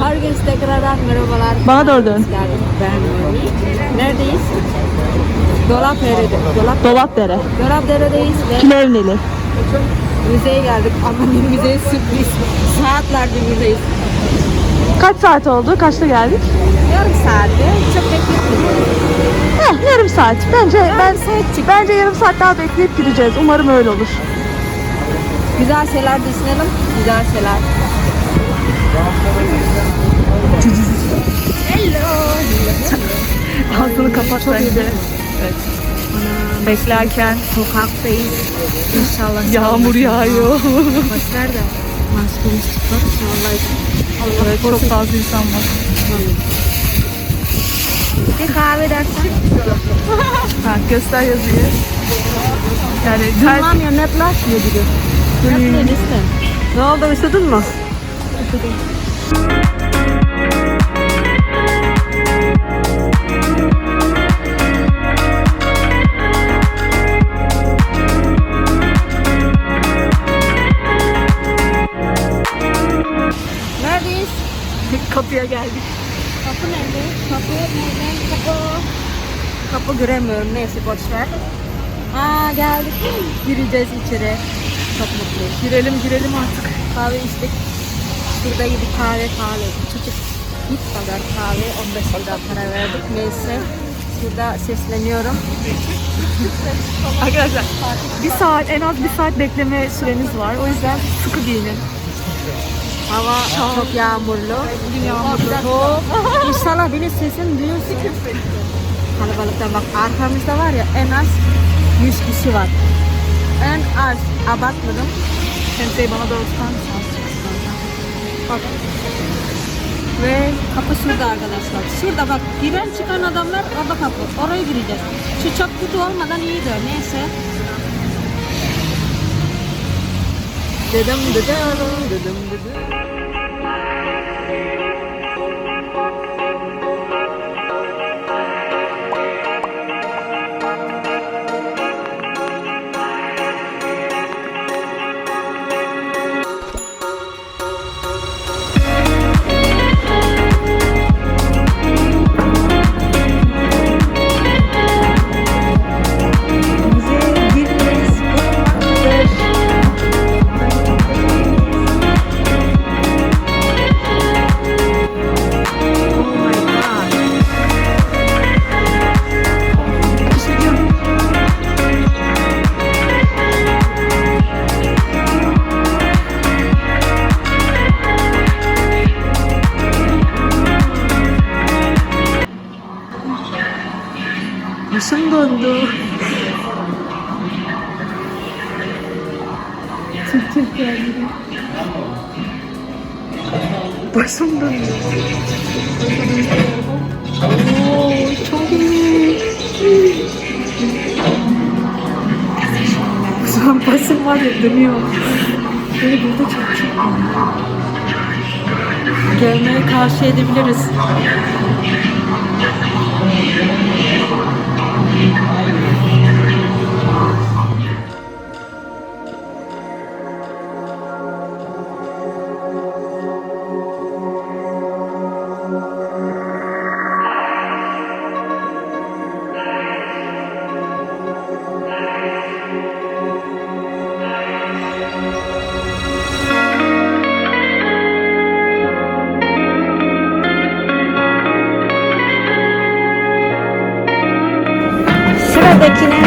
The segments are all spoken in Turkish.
Herkese tekrardan merhabalar. Bana doğru dön. Ben. Neredeyiz? Dolapdere'de. Dolap, Dolapdere. Dolapdere'deyiz ve Plevneli. müzeye geldik. Ama bir müzeye sürpriz. Saatlerdir buradayız. Kaç saat oldu? Kaçta geldik? Yarım saatte çok bekletmiyoruz. Heh, yarım saat. Bence ben bence yarım saat daha bekleyip gideceğiz. Umarım öyle olur. Güzel şeyler düşünelim. Güzel şeyler. Ağzını kapat bence. Evet. Beklerken Sokaktayız. İnşallah. yağmur yağıyor. Başlar da maskemiz çıkar. Allah evet, çok fazla insan var. Bir kahve dersen. Ha, göster yazıyı. Yani ters, Tamam ya netlaşmıyor gibi. Netleşti. Ne oldu üşüdün mü? Neredeyiz? kapıya geldik. Kapı nerede? Kapı nerede? Kapı. Kapı göremiyorum. Neyse boş ver. Aa geldik. Gireceğiz içeri. Çok mutluyuz. Girelim girelim artık. Kahve içtik. Şurada yedik kahve kahve. Çocuk hiç kadar kahve 15 lira para verdik. Neyse. Şurada sesleniyorum. Arkadaşlar bir saat en az bir saat bekleme süreniz var. O yüzden sıkı giyinin. Hava çok yağmurlu. Bugün yağmurlu. Çok. İnşallah benim sesim duyuyorsun. Kalabalıktan bak arkamızda var ya en az 100 kişi var. En az abartmadım. Sensei bana doğru tutar mısın? Bak. Ve kapı şurada arkadaşlar. Şurada bak giren çıkan adamlar orada kapı. Oraya gireceğiz. Şu çöp kutu olmadan iyidir. Neyse. Dedim dedim dedim dedim. Başım döndü. Çık çık geldi. Başım döndü. Oo, çok iyi. Şu an başım var ya dönüyor. Beni burada çok çok Gelmeye karşı edebiliriz.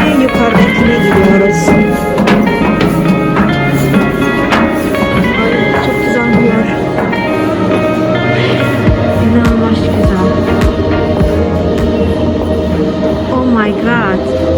Sıradakine yukarıdakine gidiyoruz. Çok güzel bir. Oh my god.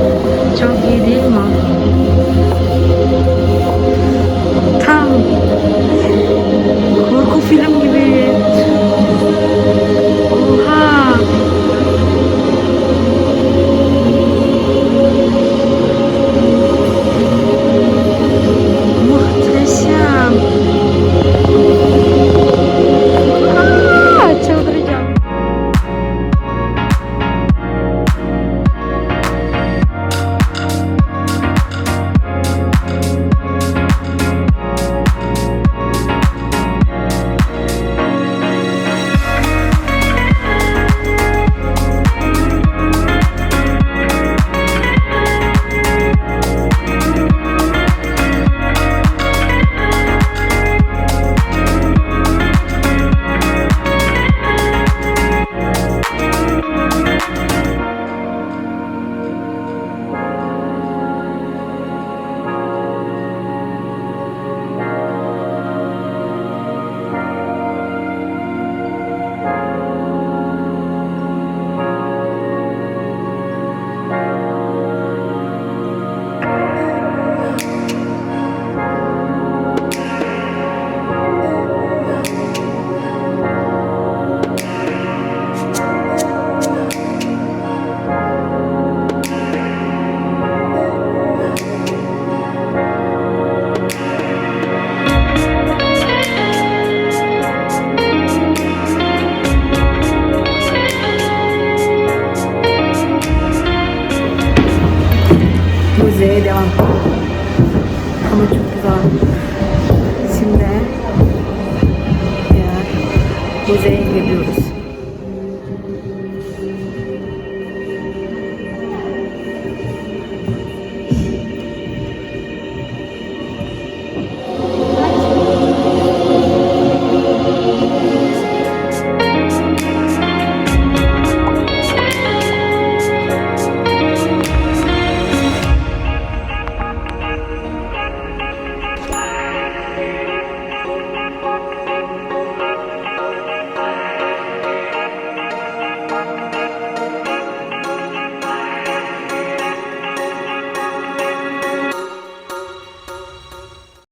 Bayağı. Ama çok güzel. Şimdi diğer müzeye gidiyoruz.